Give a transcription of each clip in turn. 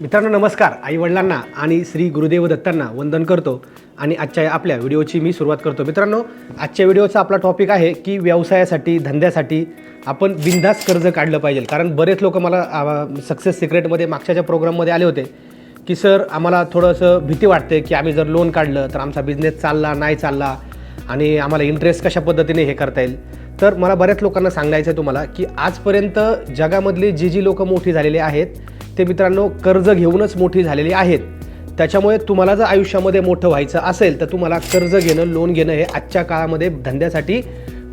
मित्रांनो नमस्कार. आई वडिलांना आणि श्री गुरुदेव दत्तांना वंदन करतो आणि आजच्या आपल्या व्हिडिओची मी सुरुवात करतो. मित्रांनो आजच्या व्हिडिओचा आपला टॉपिक आहे की व्यवसायासाठी धंद्यासाठी आपण बिंदास कर्ज काढलं पाहिजे. कारण बरेच लोक मला सक्सेस सिक्रेटमध्ये मागच्याच्या प्रोग्राममध्ये आले होते की सर आम्हाला थोडंसं भीती वाटते की आम्ही जर लोन काढलं तर आमचा बिझनेस चालला नाही चालला आणि आम्हाला इंटरेस्ट कशा पद्धतीने हे करता येईल? तर मला बऱ्याच लोकांना सांगायचं आहे तुम्हाला की आजपर्यंत जगामधली जी जी लोकं मोठी झालेली आहेत ते मित्रांनो कर्ज घेऊनच मोठी झालेली आहेत. त्याच्यामुळे तुम्हाला जर आयुष्यामध्ये मोठं व्हायचं असेल तर तुम्हाला कर्ज घेणं लोन घेणं हे आजच्या काळामध्ये धंद्यासाठी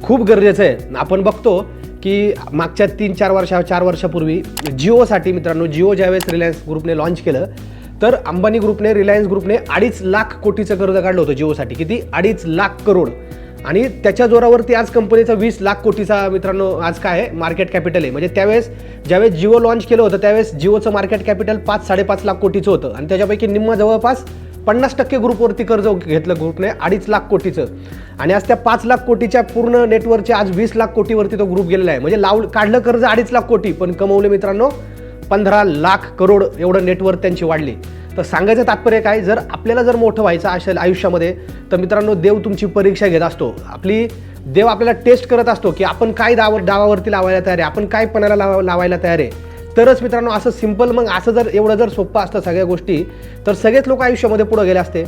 खूप गरजेचं आहे. आपण बघतो की मागच्या तीन चार वर्षा चार वर्षापूर्वी जिओसाठी मित्रांनो जिओ ज्यावेळेस रिलायन्स ग्रुपने लॉन्च केलं तर अंबानी ग्रुपने रिलायन्स ग्रुपने अडीच लाख कोटीचं कर्ज काढलं होतं जिओसाठी. किती? अडीच लाख करोड. आणि त्याच्या जोरावरती आज कंपनीचा वीस लाख कोटीचा मित्रांनो आज काय आहे? मार्केट कॅपिटल आहे. म्हणजे त्यावेळेस ज्यावेळेस जिओ लॉन्च केलं होतं त्यावेळेस जिओचं मार्केट कॅपिटल पाच साडेपाच लाख कोटीचं होतं. आणि त्याच्यापैकी निम्म जवळपास पन्नास टक्के ग्रुपवरती कर्ज घेतलं ग्रुपने अडीच लाख कोटीचं. आणि आज त्या पाच लाख कोटीच्या पूर्ण नेटवर्कचे आज वीस लाख कोटीवरती तो ग्रुप गेलेला आहे. म्हणजे लाव काढलं कर्ज अडीच लाख कोटी पण कमवले मित्रांनो पंधरा लाख करोड एवढं नेटवर्क त्यांची वाढली. तर सांगायचं तात्पर्य काय जर आपल्याला जर मोठं व्हायचं असेल आयुष्यामध्ये तर मित्रांनो देव तुमची परीक्षा घेत असतो. आपली देव आपल्याला टेस्ट करत असतो की आपण काय दाव डावावरती लावायला तयार आहे आपण काय पणाला लावा लावायला तयार आहे. तरच मित्रांनो असं सिंपल मग असं जर एवढं जर सोपं असतं सगळ्या गोष्टी तर सगळेच लोक आयुष्यामध्ये पुढं गेले असते.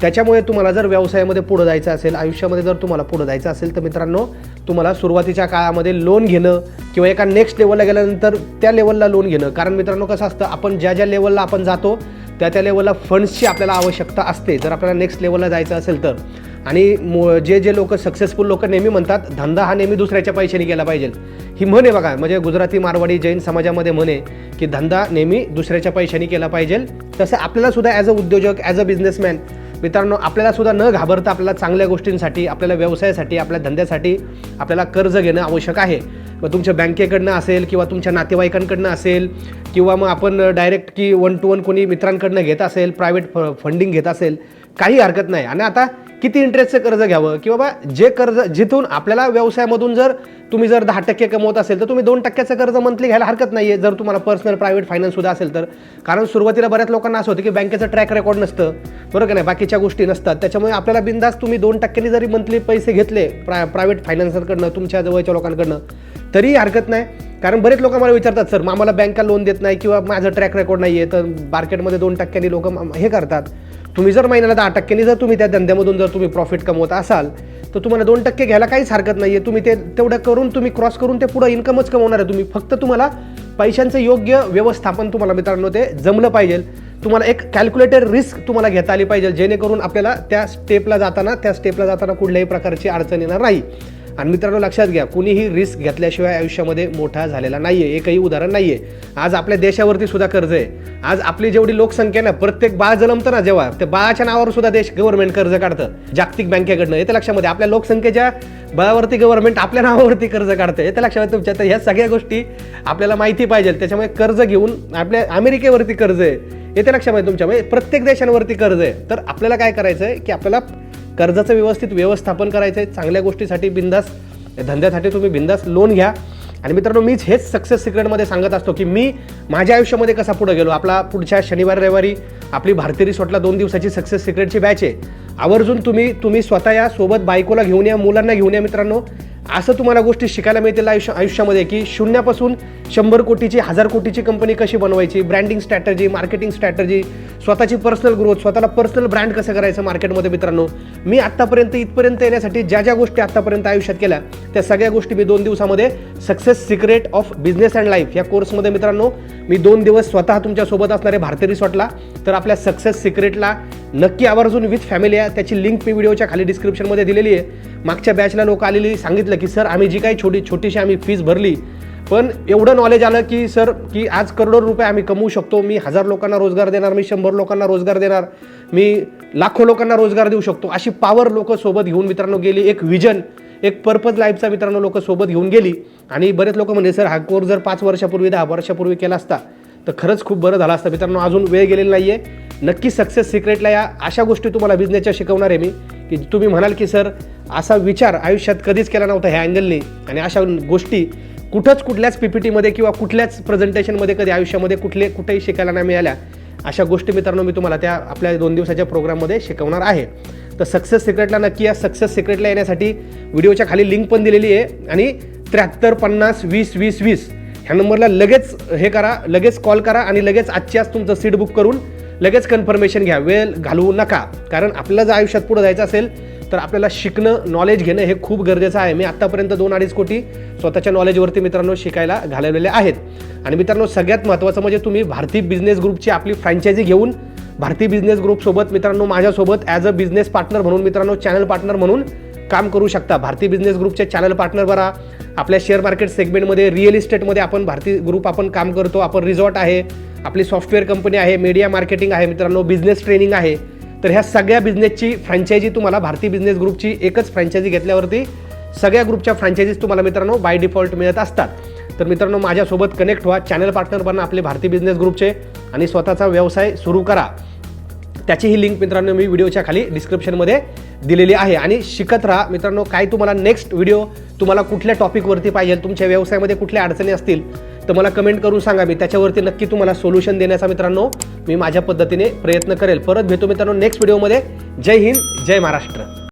त्याच्यामुळे तुम्हाला जर व्यवसायामध्ये पुढं जायचं असेल आयुष्यामध्ये जर तुम्हाला पुढं जायचं असेल तर मित्रांनो तुम्हाला सुरुवातीच्या काळामध्ये लोन घेणं किंवा एका नेक्स्ट लेवलला गेल्यानंतर त्या लेवलला लोन घेणं. कारण मित्रांनो कसं असतं आपण ज्या ज्या लेवलला आपण जातो त्या त्या लेवलला फंड्सची आपल्याला आवश्यकता असते. जर आपल्याला नेक्स्ट लेवलला जायचं असेल तर. आणि मो जे जे लोक सक्सेसफुल लोक नेहमी म्हणतात धंदा हा नेहमी दुसऱ्याच्या पैशाने केला पाहिजे. ही म्हण आहे बघा म्हणजे गुजराती मारवाडी जैन समाजामध्ये म्हणे की धंदा नेहमी दुसऱ्याच्या पैशाने केला पाहिजे. तसं आपल्याला सुद्धा ॲज अ उद्योजक ॲज अ बिझनेसमॅन मित्रांनो आपल्याला सुद्धा न घाबरता आपल्याला चांगल्या गोष्टींसाठी आपल्याला व्यवसायासाठी आपल्या धंद्यासाठी आपल्याला कर्ज घेणं आवश्यक आहे. मग तुमच्या बँकेकडनं असेल किंवा तुमच्या नातेवाईकांकडनं असेल किंवा मग आपण डायरेक्ट की वन टू वन कोणी मित्रांकडनं घेत असेल प्रायव्हेट फ फंडिंग घेत असेल काही हरकत नाही. आणि आता किती इंटरेस्टचं कर्ज घ्यावं? की बाबा जे कर्ज जिथून आपल्याला व्यवसायामधून जर तुम्ही जर दहा टक्के कमवत असेल तर तुम्ही दोन टक्क्याचं कर्ज मंथली घ्यायला हरकत नाही आहे जर तुम्हाला पर्सनल प्रायव्हेट फायनान्ससुद्धा असेल तर. कारण सुरुवातीला बऱ्याच लोकांना असं होतं की बँकेचं ट्रॅक रेकॉर्ड नसतं. बरोबर का नाही? बाकीच्या गोष्टी नसतात. त्याच्यामुळे आपल्याला बिंदास तुम्ही दोन टक्क्यांनी जरी मंथली पैसे घेतले प्राय प्रायव्हेट फायनान्सरकडनं तुमच्या जवळच्या लोकांकडनं तरीही हरकत नाही. कारण बरेच लोक मला विचारतात सर आम्हाला बँका लोन देत नाही किंवा माझं ट्रॅक रेकॉर्ड नाही आहे तर मार्केटमध्ये दोन टक्क्यांनी लोक हे करतात. तुम्ही जर महिन्याला दहा टक्क्यांनी जर तुम्ही त्या धंद्यामधून जर तुम्ही प्रॉफिट कमवत असाल तर तुम्हाला दोन टक्के घ्यायला काहीच हरकत नाही आहे तुम्ही ते तेवढं करून तुम्ही क्रॉस करून ते पुढं इन्कमच कमवणार आहे. तुम्ही फक्त तुम्हाला पैशांचं योग्य व्यवस्थापन तुम्हाला मित्रांनो ते जमलं पाहिजे. तुम्हाला एक कॅल्क्युलेटेड रिस्क तुम्हाला घेता आली पाहिजे जेणेकरून आपल्याला त्या स्टेपला जाताना त्या स्टेपला जाताना कुठल्याही प्रकारची अडचण येणार नाही. आणि मित्रांनो लक्षात घ्या कुणीही रिस्क घेतल्याशिवाय आयुष्यामध्ये मोठा झालेला नाही आहे एकही उदाहरण नाही आहे आज आपल्या देशावरती सुद्धा कर्ज आहे. आज आपली जेवढी लोकसंख्या ना प्रत्येक बाळ जन्मतं ना जेव्हा त्या बाळाच्या नावावर सुद्धा देश गव्हर्नमेंट कर्ज काढतं. जागतिक बँकेकडनं येतं लक्षामध्ये आपल्या लोकसंख्येच्या बळावरती गव्हर्नमेंट आपल्या नावावरती कर्ज काढतं येतं लक्षामध्ये तुमच्या तर ह्या सगळ्या गोष्टी आपल्याला माहिती पाहिजे. त्याच्यामुळे कर्ज घेऊन आपल्या अमेरिकेवरती कर्ज आहे. येते लक्षामध्ये तुमच्या म्हणजे प्रत्येक देशांवरती कर्ज आहे. तर आपल्याला काय करायचं आहे की आपल्याला कर्जाचं व्यवस्थित व्यवस्थापन करायचं आहे चांगल्या गोष्टीसाठी बिंदास धंद्यासाठी तुम्ही बिंदास लोन घ्या. आणि मित्रांनो मीच हेच सक्सेस सिक्रेटमध्ये सांगत असतो की मी माझ्या आयुष्यामध्ये कसा पुढे गेलो? आपला पुढच्या शनिवार रविवारी आपली भारतीय रिसॉर्टला दोन दिवसाची सक्सेस सिक्रेटची बॅच आहे. आवर्जून तुम्ही तुम्ही स्वतः या सोबत बायकोला घेऊन या मुलांना घेऊन या मित्रांनो. असं तुम्हाला गोष्टी शिकायला मिळतील आयुष्य आयुष्यामध्ये की शून्यापासून शंभर कोटीची हजार कोटीची कंपनी कशी बनवायची ब्रँडिंग स्ट्रॅटर्जी मार्केटिंग स्ट्रॅटर्जी स्वतःची पर्सनल ग्रोथ स्वतःला पर्सनल ब्रँड कसं करायचं मार्केटमध्ये मित्रांनो? मी आत्तापर्यंत इथपर्यंत येण्यासाठी ज्या ज्या गोष्टी आत्तापर्यंत आयुष्यात केल्या त्या सगळ्या गोष्टी मी दोन दिवसामध्ये success secret of business and life या कोर्समध्ये मित्रांनो मी दोन दिवस स्वतः तुमच्यासोबत असणारे भारतीय रिसॉर्टला तर आपल्या सक्सेस सिक्रेटला नक्की आवर्जून विथ फॅमिली आहे. त्याची लिंक मी व्हिडिओच्या खाली डिस्क्रिप्शनमध्ये दिलेली आहे. मागच्या बॅचला लोक आलेली सांगितलं की सर आम्ही जी काही छोटी छोटीशी आम्ही फीज भरली पण एवढं नॉलेज आलं की सर की आज करोडो रुपये आम्ही कमवू शकतो. मी हजार लोकांना रोजगार देणार मी शंभर लोकांना रोजगार देणार मी लाखो लोकांना रोजगार देऊ शकतो. अशी पॉवर लोक सोबत घेऊन मित्रांनो गेली एक विजन एक पर्पज लाईफचा मित्रांनो लोक सोबत घेऊन गेली. आणि बरेच लोक म्हणजे सर हा कोर्स जर पाच वर्षापूर्वी दहा वर्षापूर्वी केला असता तर खरंच खूप बरं झालं असतं. मित्रांनो अजून वेळ गेलेला नाही आहे नक्की सक्सेस सिक्रेटला या. अशा गोष्टी तुम्हाला बिझनेसच्या शिकवणार आहे मी. की तुम्ही म्हणाल की सर असा विचार आयुष्यात कधीच केला नव्हता ह्या अँगलने. आणि अशा गोष्टी कुठंच कुठल्याच पी पी टीमध्ये किंवा कुठल्याच प्रेझेंटेशनमध्ये कधी आयुष्यामध्ये कुठले कुठेही शिकायला नाही मिळाल्या अशा गोष्टी मित्रांनो मी तुम्हाला त्या आपल्या दोन दिवसाच्या प्रोग्राममध्ये शिकवणार आहे. तर सक्सेस सिक्रेटला नक्की या सक्सेस सिक्रेटला येण्यासाठी व्हिडिओच्या खाली लिंक पण दिलेली आहे. आणि त्र्याहत्तर पन्नास वीस वीस वीस ह्या नंबरला लगेच हे करा लगेच कॉल करा आणि लगेच आजची आज तुमचं सीट बुक करून लगेच कन्फर्मेशन घ्या. वेळ घालवू नका. कारण आपल्याला जर आयुष्यात पुढे जायचं असेल तर आपल्याला शिकणं नॉलेज घेणं हे खूप गरजेचं आहे. मी आत्तापर्यंत दोन अडीच कोटी स्वतःच्या नॉलेजवरती मित्रांनो शिकायला घालवलेले आहेत. आणि मित्रांनो सगळ्यात महत्त्वाचं म्हणजे तुम्ही भारती बिझनेस ग्रुपची आपली फ्रँचायझी घेऊन भारती बिझनेस ग्रुपसोबत मित्रांनो माझ्यासोबत ॲज अ बिझनेस पार्टनर म्हणून मित्रांनो चॅनल पार्टनर म्हणून काम करू शकता. भारती बिझनेस ग्रुपचे चॅनल पार्टनर बरा. आपल्या शेअर मार्केट सेगमेंटमध्ये रिअल इस्टेटमध्ये आपण भारती ग्रुप आपण काम करतो. आपण रिझॉर्ट आहे. आपली सॉफ्टवेअर कंपनी आहे मीडिया मार्केटिंग आहे मित्रांनो बिझनेस ट्रेनिंग आहे. तर ह्या सगळ्या बिझनेसची फ्रँचायझी तुम्हाला भारती बिझनेस ग्रुपची एकच फ्रँचायझी घेतल्यावरती सगळ्या ग्रुपच्या फ्रँचायझीज तुम्हाला मित्रांनो बाय डिफॉल्ट मिळत असतात. तर मित्रांनो माझ्यासोबत कनेक्ट व्हा चॅनल पार्टनर बना आपले भारती बिझनेस ग्रुपचे आणि स्वतःचा व्यवसाय सुरू करा. त्याची ही लिंक मित्रांनो मी व्हिडिओच्या खाली डिस्क्रिप्शनमध्ये दिलेली आहे. आणि शिकत राहा मित्रांनो काय तुम्हाला नेक्स्ट व्हिडिओ तुम्हाला कुठल्या टॉपिकवरती पाहिजे तुमच्या व्यवसायामध्ये कुठल्या अडचणी असतील तर मला कमेंट करून सांगा. मी त्याच्यावरती नक्की तुम्हाला सोल्युशन देण्याचा मित्रांनो मी माझ्या पद्धतीने प्रयत्न करेल. परत भेटू मित्रांनो नेक्स्ट व्हिडिओमध्ये जय हिंद जय महाराष्ट्र.